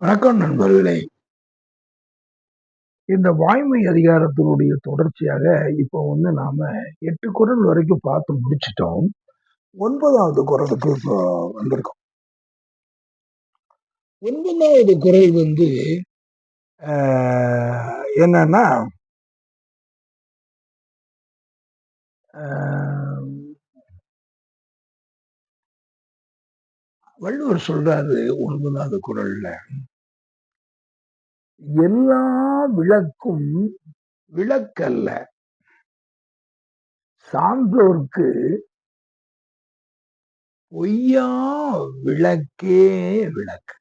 வணக்கம் நண்பர்களே. இந்த வாய்மை அதிகாரத்தினுடைய தொடர்ச்சியாக இப்போ வந்து நாம எட்டு குரல் வரைக்கும் பார்த்து முடிச்சிட்டோம். ஒன்பதாவது குரலுக்கு இப்போ வந்திருக்கோம். ஒன்பதாவது குரல் வந்து ஆஹ், என்னன்னா ஆஹ், வள்ளுவர் சொல்றாரு ஒன்பதாவது குரல்ல. எல்லா விளக்கும் விளக்கல்ல. சான்றோர்க்கு பொய்யா விளக்கே விளக்கு.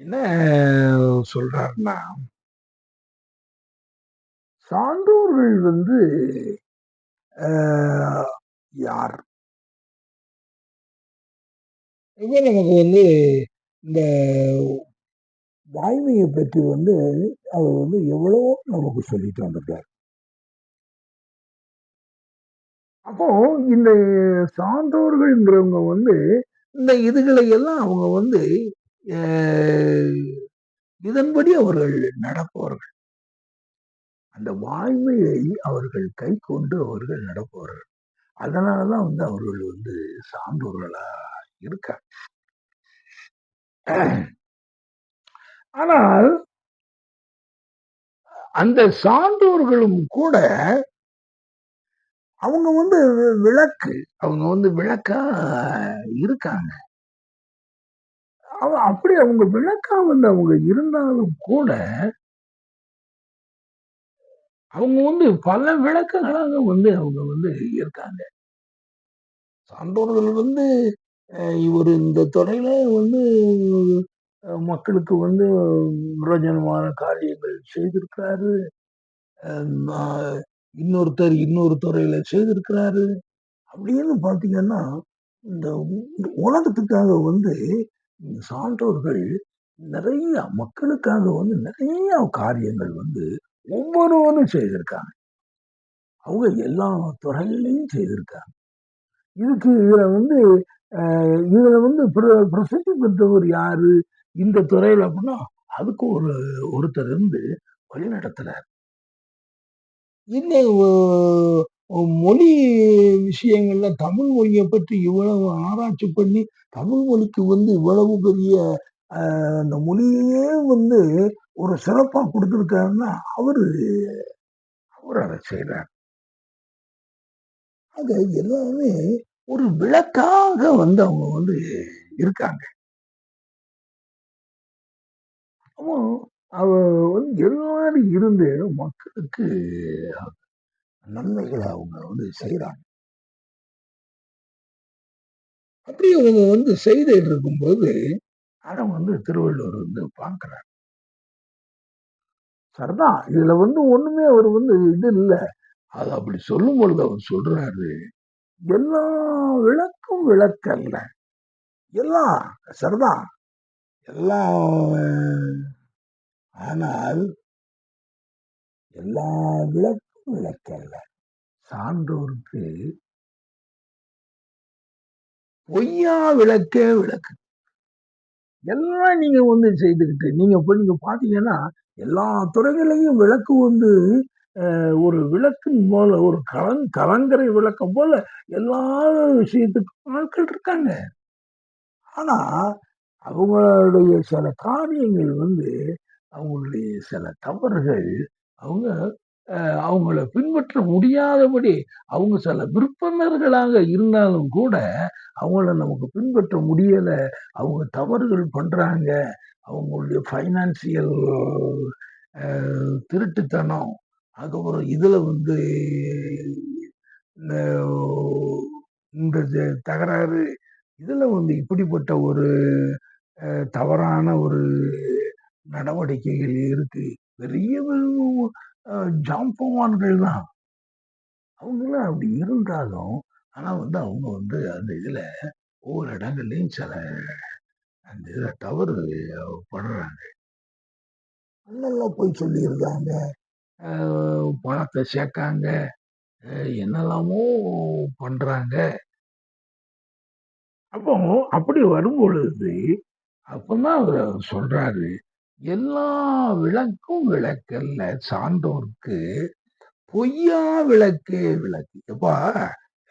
என்ன சொல்றாருன்னா சான்றோர்கள் வந்து யார்? இப்ப நமக்கு வந்து இந்த வாய்மையை பற்றி வந்து அவர் வந்து எவ்வளவோ நமக்கு சொல்லிட்டு வந்திருக்கார். அப்போ இந்த சான்றோர்கள்ங்கிறவங்க வந்து இந்த இதுகளை எல்லாம் அவங்க வந்து இதன்படி அவர்கள் நடப்பவர்கள். அந்த வாய்மையை அவர்கள் கை கொண்டு அவர்கள் நடப்பவர்கள். அதனாலதான் வந்து அவர்கள் வந்து சான்றோர்களா இருக்காங்க. ஆனால் அந்த சான்றோர்களும் கூட அவங்க வந்து விளக்கு அவங்க வந்து விளக்கா இருக்காங்க. அவ- அப்படி அவங்க விளக்கா வந்து அவங்க இருந்தாலும் கூட அவங்க வந்து பல விளக்குகளாக வந்து அவங்க வந்து இருக்காங்க சான்றோர்கள் வந்து இவர் இந்த துறையில வந்து மக்களுக்கு வந்து பிரயோஜனமான காரியங்கள் செய்திருக்கிறாரு. இன்னொருத்தர் இன்னொரு துறையில செய்திருக்கிறாரு. அப்படின்னு பாத்தீங்கன்னா இந்த உலகத்துக்காக வந்து சான்றோர்கள் நிறைய மக்களுக்காக வந்து நிறைய காரியங்கள் வந்து ஒவ்வொருவரும் செய்திருக்காங்க. அவங்க எல்லா துறையிலையும் செய்திருக்காங்க. இதுக்கு இதில் வந்து அஹ், வந்து பிர- பிரசித்தி பெற்றவர் யாரு இந்த துறையில அப்படின்னா அதுக்கு ஒரு ஒருத்தர் இருந்து வழி நடத்துறார் இன்னும் மொழி விஷயங்கள்ல தமிழ் மொழியை பற்றி இவ்வளவு ஆராய்ச்சி பண்ணி தமிழ் மொழிக்கு வந்து இவ்வளவு பெரிய அந்த மொழியே வந்து ஒரு சிறப்பா கொடுத்திருக்காருன்னா அவரு அவர் அதை செய்யறார் ஆக எல்லாமே ஒரு விளக்காக வந்து அவங்க வந்து இருக்காங்க. அவ வந்து எல்லாரும் இருந்து மக்களுக்கு நன்மைகளை அவங்க வந்து செய்யறாங்க அப்படி அவங்க வந்து செய்துட்டு இருக்கும்போது அதை வந்து திருவள்ளுவர் வந்து பார்க்கிறார். சரிதான் இதுல வந்து ஒண்ணுமே அவர் வந்து இது இல்ல. அது அப்படி சொல்லும் பொழுது அவர் சொல்றாரு எல்லா விளக்கும் விளக்கல்ல எல்லாம் சரிதான் எல்லாம் ஆனால் எல்லா விளக்கும் விளக்கல்ல சான்றோருக்கு பொய்யா விளக்கே விளக்கு. எல்லாம் நீங்கள் வந்து செய்துக்கிட்டு நீங்கள் இப்போ நீங்கள் பார்த்தீங்கன்னா எல்லா துறைகளையும் விளக்கு வந்து ஒரு விளக்கின் போல ஒரு கலங் கலங்கரை விளக்கம் போல எல்லா விஷயத்துக்கும் ஆட்கள் இருக்காங்க. ஆனா அவங்களுடைய சில காரியங்கள் வந்து அவங்களுடைய சில தவறுகள் அவங்க அவங்கள பின்பற்ற முடியாதபடி அவங்க சில விருப்பனர்களாக இருந்தாலும் கூட அவங்கள நமக்கு பின்பற்ற முடியலை. அவங்க தவறுகள் பண்ணுறாங்க அவங்களுடைய ஃபைனான்சியல் திருட்டுத்தனம். அதுக்கப்புறம் இதில் வந்து இந்த இந்த தகராறு. இதில் வந்து இப்படிப்பட்ட ஒரு தவறான ஒரு நடவடிக்கைகள் இருக்குது பெரிய ஜாம்பவான்கள் தான் அவங்களாம் அப்படி இருந்தாலும் ஆனா வந்து அவங்க வந்து அந்த இதுல ஒவ்வொரு இடங்கள்லயும் சில அந்த இதுல தவறு படுறாங்க. என்னெல்லாம் போய் சொல்லியிருக்காங்க அஹ், பணத்தை சேர்க்காங்க. என்னெல்லாமோ பண்றாங்க. அப்போ அப்படி வரும்பொழுது, அப்பதான் அவர் சொல்றாரு, "எல்லா விளக்கும் விளக்கல்ல சான்றோர்க்கு, பொய்யா விளக்கே விளக்கு." எப்பா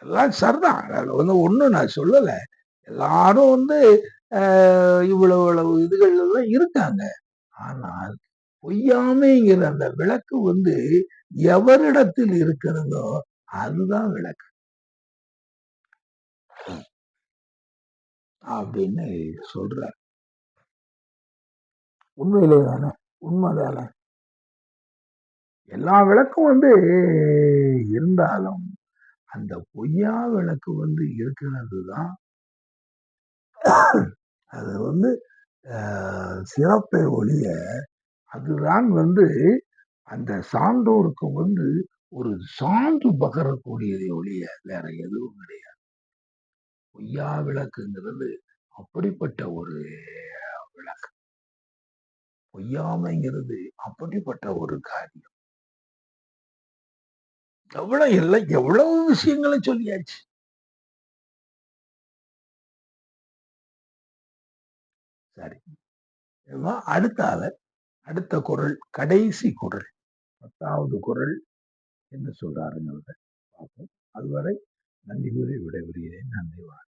எல்லாம் சரிதான். அதில் வந்து ஒண்ணும் நான் சொல்லல. எல்லாரும் வந்து இவ்வளவு இவ்வளவு இதுகள்ல இருக்காங்க. ஆனால் பொய்யாமைங்கிற அந்த விளக்கு வந்து எவரிடத்தில் இருக்கிறதோ அதுதான் விளக்கு. அப்படின்னு சொல்றார். உண்மையிலே தானே? உண்மைதானே? எல்லா விளக்கும் வந்து இருந்தாலும், அந்த பொய்யா விளக்கு வந்து இருக்கிறது தான் அது வந்து சிறப்பை சிறப்பே ஒழிய, அதுதான் வந்து அந்த சான்றோருக்கு வந்து ஒரு சான்று பகரக்கூடியதை ஒழிய வேற எதுவும் கிடையாது. பொய்யா விளக்குங்கிறது அப்படிப்பட்ட ஒரு விளக்கு. பொய்யாமைங்கிறது அப்படிப்பட்ட ஒரு காரியம். எவ்வளவு இல்லை எவ்வளவு விஷயங்களை சொல்லியாச்சு. சரி. அடுத்த ஆள அடுத்த குரல் கடைசி குரல் பத்தாவது குரல் என்ன சொல்றாருங்கிறத பார்ப்போம். அதுவரை நன்றி கூறி விடைபெறுகிறேன். நன்றி வாழ்